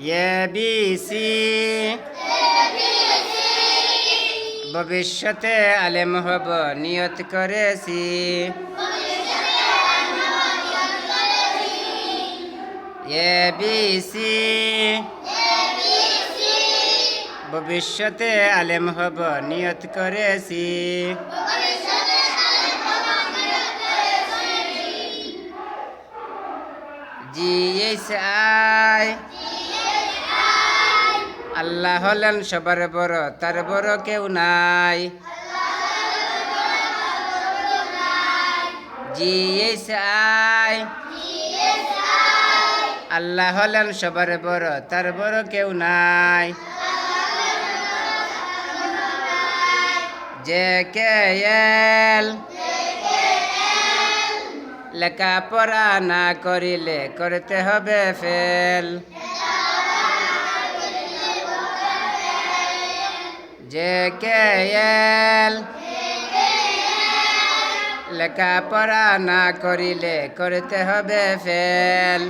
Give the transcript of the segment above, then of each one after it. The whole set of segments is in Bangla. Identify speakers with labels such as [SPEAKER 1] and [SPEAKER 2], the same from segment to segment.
[SPEAKER 1] এ বি সি ভবিষ্যতে আলেম হব, নিয়ত করেছি। এ বি সি ভবিষ্যতে আলেম হব, নিয়ত করেছি। জি এইস আই আল্লাহ হলেন সবার বড়, তার বড় কেউ নাই। জি এইস আই আল্লাহ হলেন সবার বড়, তার বড় কেউ নাই। যে কে এল। লেখাপড়া না করিলে করতে হবে ফেল। যে কে এল লেখাপড়া না করিলে করতে হবে ফেল।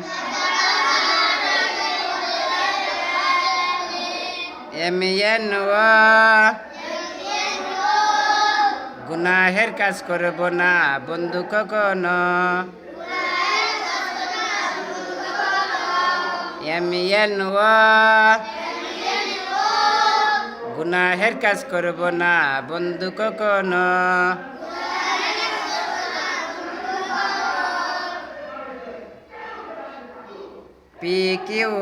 [SPEAKER 1] এম এন ও গুনাহের কাজ করব না, বন্ধু কখনো। এম এন ও গুনাহের কাজ করব না, বন্ধু কখনো। P Q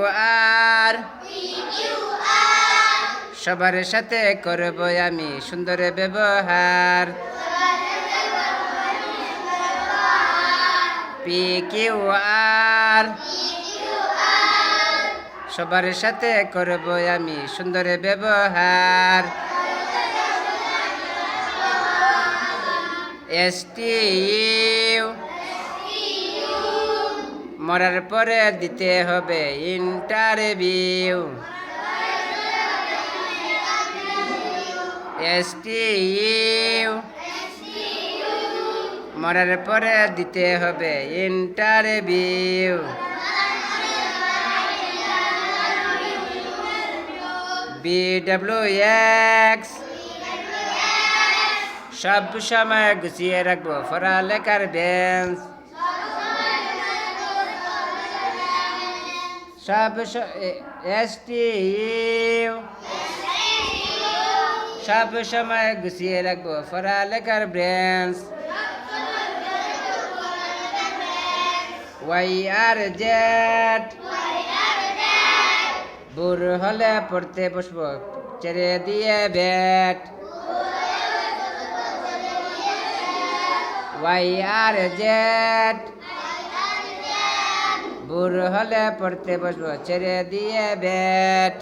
[SPEAKER 1] R. সবার সাথে করব আমি সুন্দর ব্যবহার। P Q R. সবার সাথে করব আমি সুন্দর ব্যবহার। মরার পরে দিতে হবে ইন্টারভিউ। এস টি ইউ মরার পরে দিতে হবে ইন্টারভিউ। বি ডাব্লিউ এক্স সব সময় গুছিয়ে রাখবো পড়ালেখার বেঞ্চ সব এস টি ইউ সব সময় গুছিয়ে রাখবো পড়ালেখার ব্রেঞ্চ ওয়াই আর জেড বুর হলে পড়তে বসবো। চেরে দিয়ে ব্যাট। ওয়াই আর জেড। বুর হলে পড়তে বসবো। চেরে দিয়ে ব্যাট।